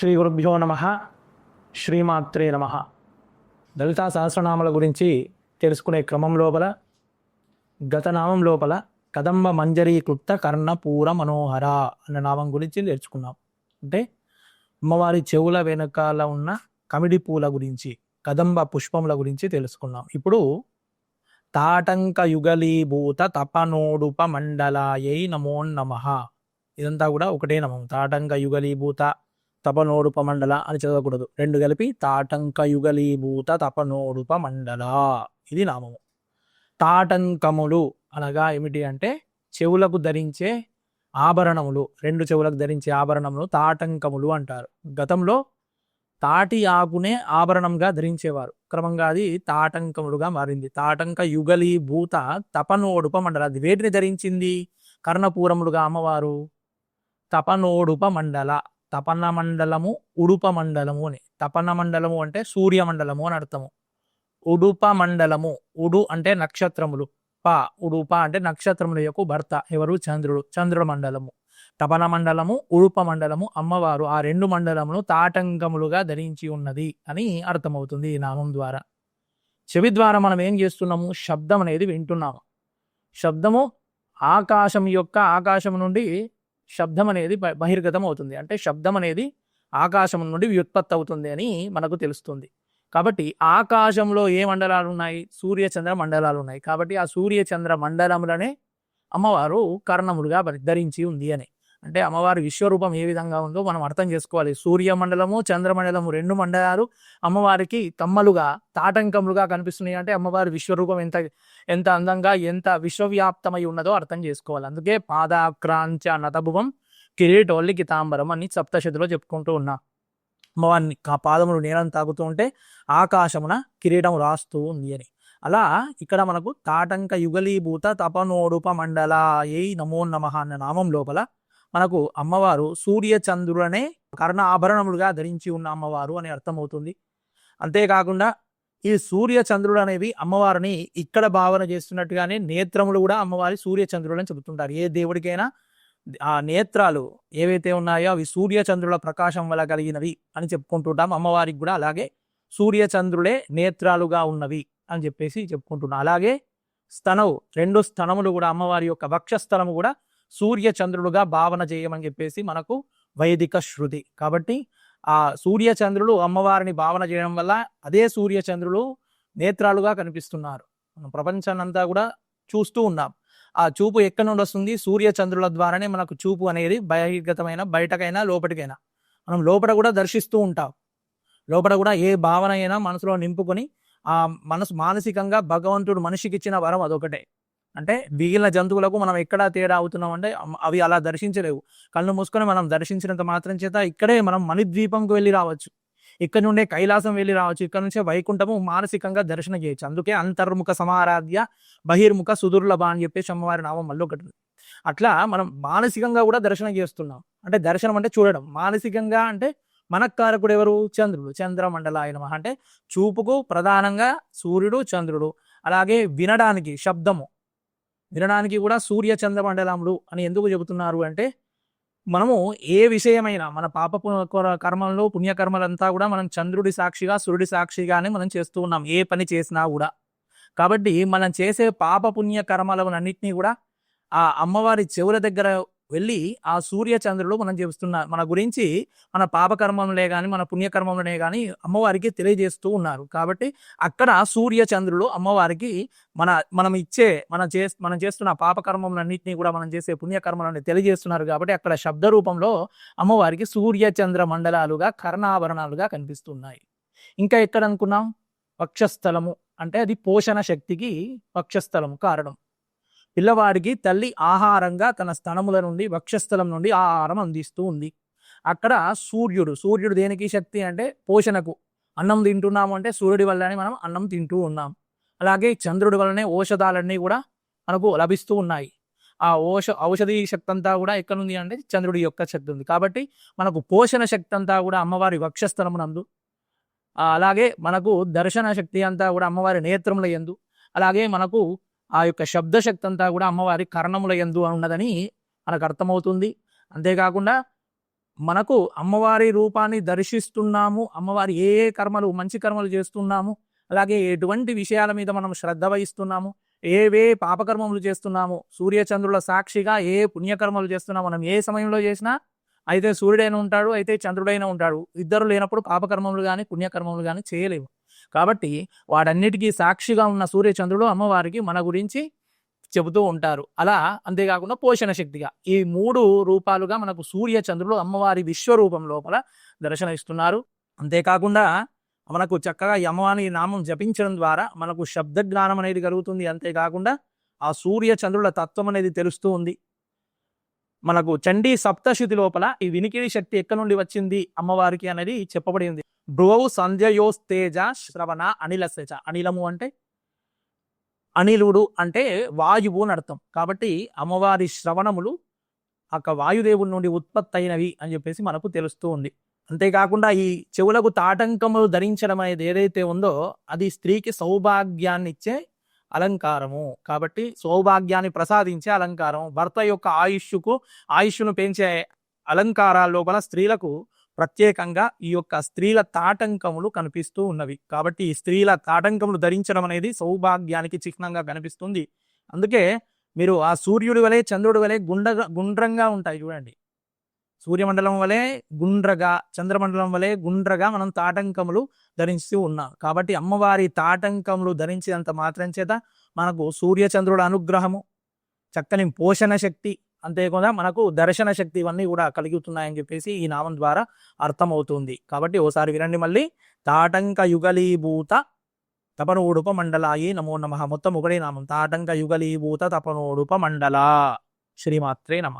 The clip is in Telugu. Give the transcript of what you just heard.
శ్రీ గురుభ్యో నమ. శ్రీమాత్రే నమ. దళితా సహస్రనామాల గురించి తెలుసుకునే క్రమం లోపల గతనామం లోపల కదంబ మంజరీకృత కర్ణపూర మనోహర అన్న నామం గురించి నేర్చుకున్నాం. అంటే అమ్మవారి చెవుల వెనకాల ఉన్న కమిడి పూల గురించి కదంబ పుష్పముల గురించి తెలుసుకున్నాం. ఇప్పుడు తాటంక యుగలీభూత తపనోడుప మండలాయై నమో నమః. ఇదంతా కూడా ఒకటే నమం. తాటంక యుగలీభూత తపనోడుప మండల అని చదవకూడదు. రెండు కలిపి తాటంక యుగలీభూత తపనోడుప మండల ఇది నామము. తాటంకములు అనగా ఏమిటి అంటే చెవులకు ధరించే ఆభరణములు. రెండు చెవులకు ధరించే ఆభరణములు తాటంకములు అంటారు. గతంలో తాటి ఆకునే ఆభరణంగా ధరించేవారు. క్రమంగా అది తాటంకములుగా మారింది. తాటంక యుగలీభూత తపనోడుప మండల అది వేటిని ధరించింది? కర్ణపూరములుగా అమ్మవారు. తపనోడుప మండల తపన మండలము ఉడుప మండలము అని. తపన మండలము అంటే సూర్య మండలము అని అర్థము. ఉడుప మండలము ఉడు అంటే నక్షత్రములు. ప ఉడుప అంటే నక్షత్రముల యొక్క భర్త ఎవరు? చంద్రుడు. చంద్రుడు మండలము. తపన మండలము ఉడుప మండలము అమ్మవారు. ఆ రెండు మండలమును తాటంకములుగా ధరించి ఉన్నది అని అర్థమవుతుంది ఈ నామం ద్వారా. చెవి ద్వారా మనం ఏం చేస్తున్నాము? శబ్దం అనేది వింటున్నాము. శబ్దము ఆకాశం యొక్క ఆకాశం నుండి శబ్దం అనేది బహిర్గతం అవుతుంది అంటే శబ్దం అనేది ఆకాశం నుండి వ్యుత్పత్తి అవుతుంది అని మనకు తెలుస్తుంది. కాబట్టి ఆకాశంలో ఏ మండలాలు ఉన్నాయి సూర్య చంద్ర మండలాలు ఉన్నాయి కాబట్టి ఆ సూర్య చంద్ర మండలములనే అమ్మవారు కర్ణములుగా ధరించి ఉంది అని. అంటే అమ్మవారి విశ్వరూపం ఏ విధంగా ఉందో మనం అర్థం చేసుకోవాలి. సూర్య మండలము చంద్రమండలము రెండు మండలాలు అమ్మవారికి తమ్మలుగా తాటంకములుగా కనిపిస్తున్నాయి. అంటే అమ్మవారి విశ్వరూపం ఎంత ఎంత అందంగా ఎంత విశ్వవ్యాప్తమై ఉన్నదో అర్థం చేసుకోవాలి. అందుకే పాదాక్రాంచ నతభువం కిరీటోల్లి కితాంబరం అని సప్తశతిలో చెప్పుకుంటూ ఉన్నా. అమ్మవారిని పాదములు నీళ్ళని తాగుతూ ఉంటే ఆకాశమున కిరీటం రాస్తూ ఉంది అని. అలా ఇక్కడ మనకు తాటంక యుగలీభూత తపనోడుప మండల ఏ నమో నమ అన్న నామం లోపల మనకు అమ్మవారు సూర్య చంద్రులనే కర్ణ ఆభరణములుగా ధరించి ఉన్న అమ్మవారు అని అర్థమవుతుంది. అంతేకాకుండా ఈ సూర్య చంద్రుడు అనేవి అమ్మవారిని ఇక్కడ భావన చేస్తున్నట్టుగానే నేత్రములు కూడా అమ్మవారి సూర్య చంద్రులని చెబుతుంటారు. ఏ దేవుడికైనా ఆ నేత్రాలు ఏవైతే ఉన్నాయో అవి సూర్య చంద్రుల ప్రకాశం వల్ల కలిగినవి అని చెప్పుకుంటుంటాం. అమ్మవారికి కూడా అలాగే సూర్య చంద్రులే నేత్రాలుగా ఉన్నవి అని చెప్పేసి చెప్పుకుంటున్నాం. అలాగే స్తనవు రెండు స్తనములు కూడా అమ్మవారి యొక్క వక్షస్థలము కూడా సూర్య చంద్రుడుగా భావన చేయమని చెప్పేసి మనకు వైదిక శృతి. కాబట్టి ఆ సూర్యచంద్రుడు అమ్మవారిని భావన చేయడం వల్ల అదే సూర్య చంద్రులు నేత్రాలుగా కనిపిస్తున్నారు. మనం ప్రపంచాన్నంతా కూడా చూస్తూ ఉన్నాం. ఆ చూపు ఎక్కడి నుండి వస్తుంది? సూర్య చంద్రుల ద్వారానే మనకు చూపు అనేది బహిర్గతమైన బయటకైనా లోపటికైనా. మనం లోపల కూడా దర్శిస్తూ ఉంటాం. లోపల కూడా ఏ భావన అయినా మనసులో నింపుకొని ఆ మనసు మానసికంగా భగవంతుడు మనిషికి ఇచ్చిన వరం అదొకటే. అంటే మిగిలిన జంతువులకు మనం ఎక్కడ తేడా అవుతున్నాం అంటే అవి అలా దర్శించలేవు. కళ్ళు మూసుకొని మనం దర్శించినంత మాత్రం చేత ఇక్కడే మనం మణిద్వీపంకు వెళ్ళి రావచ్చు. ఇక్కడ నుండే కైలాసం వెళ్ళి రావచ్చు. ఇక్కడ నుంచే వైకుంఠము మానసికంగా దర్శనం చేయొచ్చు. అందుకే అంతర్ముఖ సమారాధ్య బహిర్ముఖ సుదుర్లభ అని చెప్పేసి అమ్మవారి నామం మళ్ళీ ఒకటి అట్లా మనం మానసికంగా కూడా దర్శనం చేస్తున్నాం. అంటే దర్శనం అంటే చూడడం. మానసికంగా అంటే మనకారకుడు ఎవరు? చంద్రుడు. చంద్రమండల ఆయన అంటే చూపుకు ప్రధానంగా సూర్యుడు చంద్రుడు. అలాగే వినడానికి శబ్దము. వినడానికి కూడా సూర్య చంద్రమండలములు అని ఎందుకు చెబుతున్నారు అంటే మనము ఏ విషయమైనా మన పాప పు- కర్మల్లో పుణ్యకర్మలంతా కూడా మనం చంద్రుడి సాక్షిగా సూర్యుడి సాక్షిగానే మనం చేస్తూ ఉన్నాం ఏ పని చేసినా కూడా. కాబట్టి మనం చేసే పాప పుణ్య కర్మలన్నింటినీ కూడా ఆ అమ్మవారి చెవుల దగ్గర వెళ్ళి ఆ సూర్య చంద్రుడు మనం చేస్తున్నారు మన గురించి మన పాపకర్మంలే కానీ మన పుణ్యకర్మంలోనే కానీ అమ్మవారికి తెలియజేస్తూ ఉన్నారు. కాబట్టి అక్కడ సూర్య చంద్రుడు అమ్మవారికి మన మనం ఇచ్చే మన చే మనం చేస్తున్న పాపకర్మములన్నింటినీ కూడా మనం చేసే పుణ్యకర్మలను తెలియజేస్తున్నారు కాబట్టి అక్కడ శబ్ద రూపంలో అమ్మవారికి సూర్య చంద్ర మండలాలుగా కర్ణాభరణాలుగా కనిపిస్తున్నాయి. ఇంకా ఎక్కడ అనుకున్నాం? వక్షస్థలము. అంటే అది పోషణ శక్తికి వక్షస్థలము కారణం. పిల్లవాడికి తల్లి ఆహారంగా తన స్థలముల నుండి వక్షస్థలం నుండి ఆహారం అందిస్తూ ఉంది. అక్కడ సూర్యుడు సూర్యుడు దేనికి శక్తి అంటే పోషణకు. అన్నం తింటున్నాము అంటే సూర్యుడి వల్లనే మనం అన్నం తింటూ ఉన్నాం. అలాగే చంద్రుడి వల్లనే ఔషధాలన్నీ కూడా మనకు లభిస్తూ ఉన్నాయి. ఆ ఔష ఔషధి శక్తి అంతా కూడా ఎక్కడ ఉంది అంటే చంద్రుడి యొక్క శక్తి ఉంది కాబట్టి మనకు పోషణ శక్తి అంతా కూడా అమ్మవారి వక్షస్థలమునందు. నందు అలాగే మనకు దర్శన శక్తి అంతా కూడా అమ్మవారి నేత్రముల ఎందు. అలాగే మనకు ఆ యొక్క శబ్దశక్తి అంతా కూడా అమ్మవారి కర్ణముల ఎందు ఉన్నదని మనకు అర్థమవుతుంది. అంతేకాకుండా మనకు అమ్మవారి రూపాన్ని దర్శిస్తున్నాము అమ్మవారి ఏ ఏ కర్మలు మంచి కర్మలు చేస్తున్నాము అలాగే ఎటువంటి విషయాల మీద మనం శ్రద్ధ వహిస్తున్నాము ఏవే పాపకర్మములు చేస్తున్నాము సూర్యచంద్రుల సాక్షిగా ఏ పుణ్యకర్మలు చేస్తున్నాము మనం ఏ సమయంలో చేసినా అయితే సూర్యుడైన ఉంటాడు అయితే చంద్రుడైన ఉంటాడు. ఇద్దరు లేనప్పుడు పాపకర్మములు కానీ పుణ్యకర్మములు కానీ చేయలేవు. కాబట్టి వాటన్నిటికీ సాక్షిగా ఉన్న సూర్యచంద్రుడు అమ్మవారికి మన గురించి చెబుతూ ఉంటారు. అలా అంతేకాకుండా పోషణ శక్తిగా. ఈ మూడు రూపాలుగా మనకు సూర్యచంద్రుడు అమ్మవారి విశ్వరూపం లోపల దర్శన ఇస్తున్నారు అంతేకాకుండా మనకు చక్కగా యమవాణి నామం జపించడం ద్వారా మనకు శబ్ద జ్ఞానం అనేది కలుగుతుంది. అంతేకాకుండా ఆ సూర్య చంద్రుల తత్వం అనేది తెలుస్తూ ఉంది. మనకు చండీ సప్తశుతి లోపల ఈ వినికిడి శక్తి ఎక్కడి నుండి వచ్చింది అమ్మవారికి అనేది చెప్పబడి ఉంది భ్రువవు సంధ్యయోస్తేజ శ్రవణ అనిలసేజ అనిలము అంటే అనిలుడు అంటే వాయువు అని అర్థం. కాబట్టి అమ్మవారి శ్రవణములు ఆ వాయుదేవుల నుండి ఉత్పత్తి అయినవి అని చెప్పేసి మనకు తెలుస్తూ ఉంది. అంతేకాకుండా ఈ చెవులకు తాటంకములు ధరించడం అనేది ఏదైతే ఉందో అది స్త్రీకి సౌభాగ్యాన్ని ఇచ్చే అలంకారము. కాబట్టి సౌభాగ్యాన్ని ప్రసాదించే అలంకారం భర్త యొక్క ఆయుష్కు ఆయుష్ను పెంచే అలంకారాల లోపల స్త్రీలకు ప్రత్యేకంగా ఈ యొక్క స్త్రీల తాటంకములు కనిపిస్తూ ఉన్నవి. కాబట్టి ఈ స్త్రీల తాటంకములు ధరించడం అనేది సౌభాగ్యానికి చిహ్నంగా కనిపిస్తుంది. అందుకే మీరు ఆ సూర్యుడి వలె చంద్రుడి వలె గుండ్రగా గుండ్రంగా ఉంటాయి చూడండి. సూర్యమండలం వలె గుండ్రగా చంద్రమండలం వలె గుండ్రగా మనం తాటంకములు ధరిస్తూ ఉన్నాం. కాబట్టి అమ్మవారి తాటంకములు ధరించినంత మాత్రం చేత మనకు సూర్యచంద్రుడు అనుగ్రహము చక్కని పోషణ శక్తి అంతేకాకుండా మనకు దర్శన శక్తి ఇవన్నీ కూడా కలుగుతున్నాయని చెప్పేసి ఈ నామం ద్వారా అర్థమవుతుంది. కాబట్టి ఓసారి వినండి మళ్ళీ. తాటంక యుగలీభూత తపనోడుప మండలాయి నమో నమ. మొత్తం ఒకటే నామం. తాటంక యుగలీభూత తపనోడుప మండల శ్రీమాత్రే నమ.